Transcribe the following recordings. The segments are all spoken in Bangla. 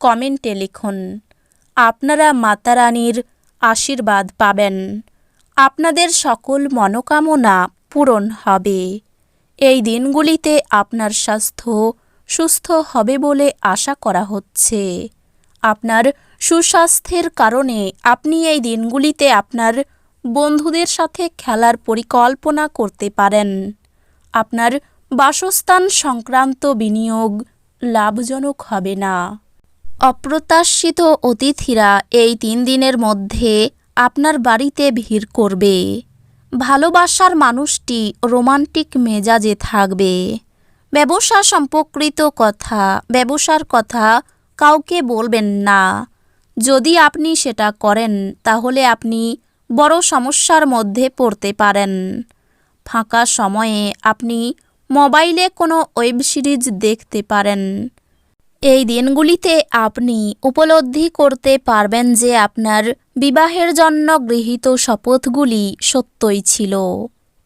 কমেন্টে লিখুন, আপনারা মাতারানীর আশীর্বাদ পাবেন। আপনাদের সকল মনোকামনা পূরণ হবে। এই দিনগুলিতে আপনার স্বাস্থ্য সুস্থ হবে বলে আশা করা হচ্ছে। আপনার সুস্বাস্থ্যের কারণে আপনি এই দিনগুলিতে আপনার বন্ধুদের সাথে খেলার পরিকল্পনা করতে পারেন। আপনার বাসস্থান সংক্রান্ত বিনিয়োগ লাভজনক হবে না। অপ্রত্যাশিত অতিথিরা এই তিন দিনের মধ্যে আপনার বাড়িতে ভিড় করবে। ভালোবাসার মানুষটি রোমান্টিক মেজাজে থাকবে। ব্যবসা সম্পর্কিত কথা, ব্যবসার কথা কাউকে বলবেন না। যদি আপনি সেটা করেন, তাহলে আপনি বড় সমস্যার মধ্যে পড়তে পারেন। ফাঁকা সময়ে আপনি মোবাইলে কোনো ওয়েব সিরিজ দেখতে পারেন। এই দিনগুলিতে আপনি উপলব্ধি করতে পারবেন যে আপনার বিবাহের জন্য গৃহীত শপথগুলি সত্যই ছিল।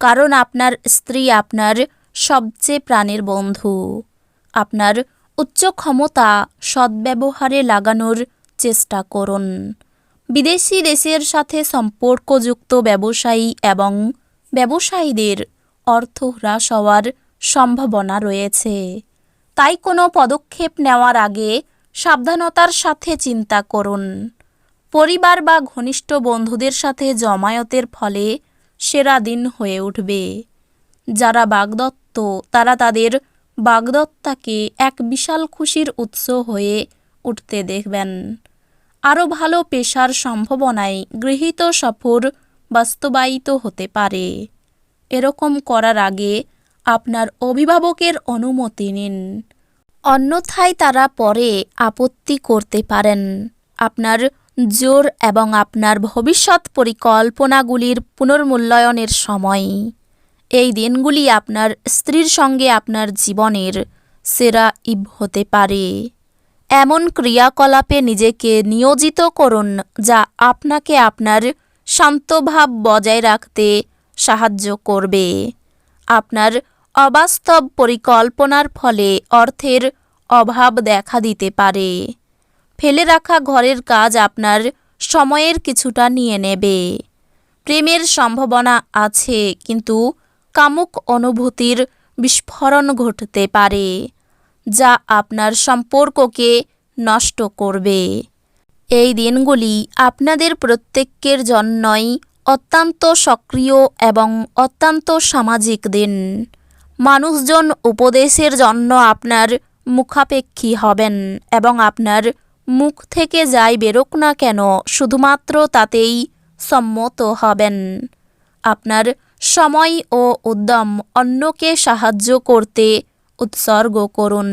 কারণ আপনার স্ত্রী আপনার সবচেয়ে প্রাণের বন্ধু। আপনার উচ্চ ক্ষমতা সদ্ব্যবহারে লাগানোর চেষ্টা করুন। বিদেশি দেশের সাথে সম্পর্কযুক্ত ব্যবসায়ী এবং ব্যবসায়ীদের অর্থ হ্রাস হওয়ার সম্ভাবনা রয়েছে। তাই কোনো পদক্ষেপ নেওয়ার আগে সাবধানতার সাথে চিন্তা করুন। পরিবার বা ঘনিষ্ঠ বন্ধুদের সাথে জমায়েতের ফলে সেরা দিন হয়ে উঠবে। যারা বাগদত্ত, তারা তাদের বাগদত্তাকে এক বিশাল খুশির উৎস হয়ে উঠতে দেখবেন। আরও ভালো পেশার সম্ভাবনায় গৃহীত সফর বাস্তবায়িত হতে পারে। এরকম করার আগে আপনার অভিভাবকের অনুমতি নিন। অন্যথায় তারা পরে আপত্তি করতে পারেন। আপনার জোর এবং আপনার ভবিষ্যৎ পরিকল্পনাগুলির পুনর্মূল্যায়নের সময়। এই দিনগুলি আপনার স্ত্রীর সঙ্গে আপনার জীবনের সেরা ইব হতে পারে। এমন ক্রিয়াকলাপে নিজেকে নিয়োজিত করুন যা আপনাকে আপনার শান্তভাব বজায় রাখতে সাহায্য করবে। আপনার অবাস্তব পরিকল্পনার ফলে অর্থের অভাব দেখা দিতে পারে। ফেলে রাখা ঘরের কাজ আপনার সময়ের কিছুটা নিয়ে নেবে। প্রেমের সম্ভাবনা আছে, কিন্তু কামুক অনুভূতির বিস্ফোরণ ঘটতে পারে, যা আপনার সম্পর্ককে নষ্ট করবে। এই দিনগুলি আপনাদের প্রত্যেকের জন্যই অত্যন্ত সক্রিয় এবং অত্যন্ত সামাজিক দিন। মানুষজন উপদেশের জন্য আপনার মুখাপেক্ষী হবেন এবং আপনার মুখ থেকে যাই বেরোক না কেন, শুধুমাত্র তাতেই সম্মত হবেন। আপনার সময় ও উদ্যম অন্যকে সাহায্য করতে উৎসর্গ করুন।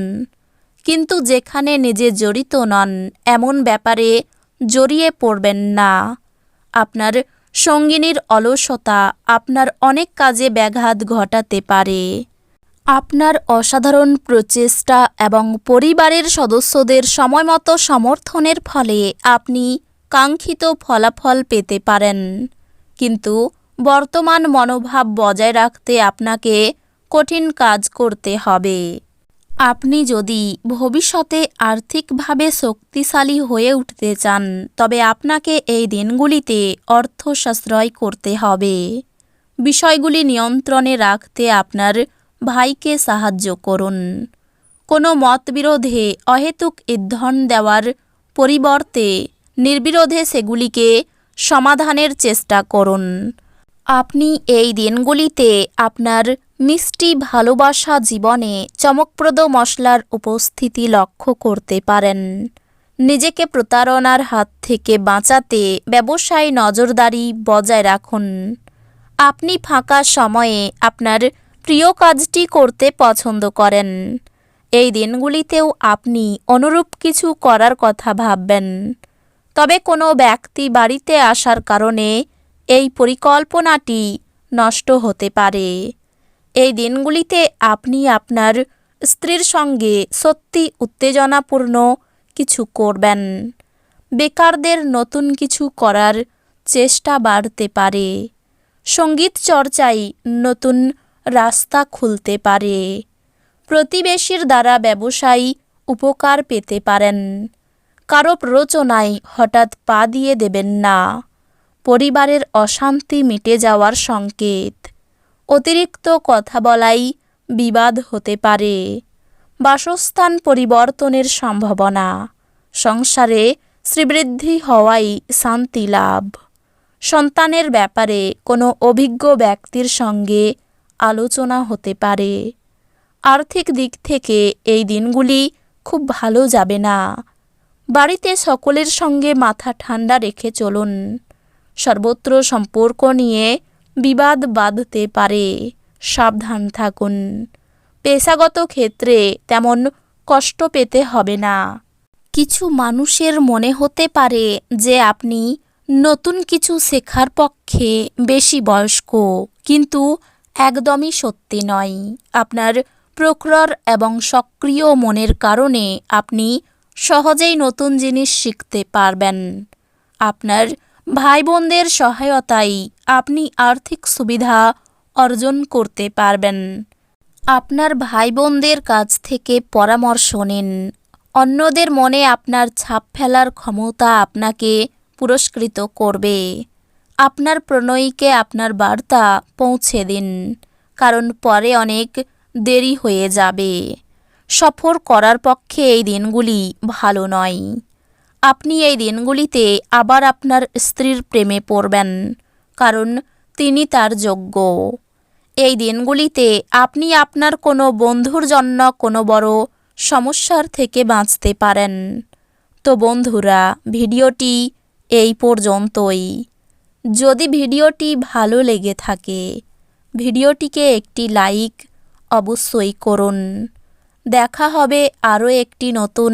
কিন্তু যেখানে নিজে জড়িত নন, এমন ব্যাপারে জড়িয়ে পড়বেন না। আপনার সঙ্গিনীর অলসতা আপনার অনেক কাজে ব্যাঘাত ঘটাতে পারে। আপনার অসাধারণ প্রচেষ্টা এবং পরিবারের সদস্যদের সময়মতো সমর্থনের ফলে আপনি কাঙ্ক্ষিত ফলাফল পেতে পারেন। কিন্তু বর্তমান মনোভাব বজায় রাখতে আপনাকে কঠিন কাজ করতে হবে। আপনি যদি ভবিষ্যতে আর্থিকভাবে শক্তিশালী হয়ে উঠতে চান, তবে আপনাকে এই দিনগুলিতে অর্থ সাশ্রয় করতে হবে। বিষয়গুলি নিয়ন্ত্রণে রাখতে আপনার ভাইকে সাহায্য করুন। কোনো মতবিরোধে অহেতুক ইন্ধন দেওয়ার পরিবর্তে নির্বিরোধে সেগুলিকে সমাধানের চেষ্টা করুন। আপনি এই দিনগুলিতে আপনার মিষ্টি ভালোবাসা জীবনে চমকপ্রদ মশলার উপস্থিতি লক্ষ্য করতে পারেন। নিজেকে প্রতারণার হাত থেকে বাঁচাতে ব্যবসায় নজরদারি বজায় রাখুন। আপনি ফাঁকা সময়ে আপনার প্রিয় কাজটি করতে পছন্দ করেন। এই দিনগুলিতেও আপনি অনুরূপ কিছু করার কথা ভাববেন। তবে কোনো ব্যক্তি বাড়িতে আসার কারণে এই পরিকল্পনাটি নষ্ট হতে পারে। এই দিনগুলিতে আপনি আপনার স্ত্রীর সঙ্গে সত্যি উত্তেজনাপূর্ণ কিছু করবেন। বেকারদের নতুন কিছু করার চেষ্টা বাড়তে পারে। সংগীত চর্চায় নতুন রাস্তা খুলতে পারে। প্রতিবেশীর দ্বারা ব্যবসায়ী উপকার পেতে পারেন। কারও প্ররোচনায় হঠাৎ পা দিয়ে দেবেন না। পরিবারের অশান্তি মিটে যাওয়ার সংকেত। অতিরিক্ত কথা বলাই বিবাদ হতে পারে। বাসস্থান পরিবর্তনের সম্ভাবনা। সংসারে শ্রীবৃদ্ধি হওয়াই শান্তি লাভ। সন্তানের ব্যাপারে কোনো অভিজ্ঞ ব্যক্তির সঙ্গে আলোচনা হতে পারে। আর্থিক দিক থেকে এই দিনগুলি খুব ভালো যাবে না। বাড়িতে সকলের সঙ্গে মাথা ঠান্ডা রেখে চলুন। সর্বত্র সম্পর্ক নিয়ে বিবাদ বাঁধতে পারে। সাবধান থাকুন। পেশাগত ক্ষেত্রে তেমন কষ্ট পেতে হবে না। কিছু মানুষের মনে হতে পারে যে আপনি নতুন কিছু শেখার পক্ষে বেশি বয়স্ক, কিন্তু একদমই সত্যি নয়। আপনার প্রক্রর এবং সক্রিয় মনের কারণে আপনি সহজেই নতুন জিনিস শিখতে পারবেন। আপনার ভাই বোনদের সহায়তায় আপনি আর্থিক সুবিধা অর্জন করতে পারবেন। আপনার ভাই বোনদের কাছ থেকে পরামর্শ নিন। অন্যদের মনে আপনার ছাপ ফেলার ক্ষমতা আপনাকে পুরস্কৃত করবে। আপনার প্রণয়ীকে আপনার বার্তা পৌঁছে দিন, কারণ পরে অনেক দেরি হয়ে যাবে। সফর করার পক্ষে এই দিনগুলি ভালো নয়। আপনি এই দিনগুলিতে আবার আপনার স্ত্রীর প্রেমে পড়বেন, কারণ তিনি তার যোগ্য। এই দিনগুলিতে আপনি আপনার কোনো বন্ধুর জন্য কোনো বড় সমস্যার থেকে বাঁচতে পারেন। তো বন্ধুরা, ভিডিওটি এই পর্যন্তই। যদি ভিডিওটি ভালো লেগে থাকে, ভিডিওটিকে একটি লাইক অবশ্যই করুন। দেখা হবে আরও একটি নতুন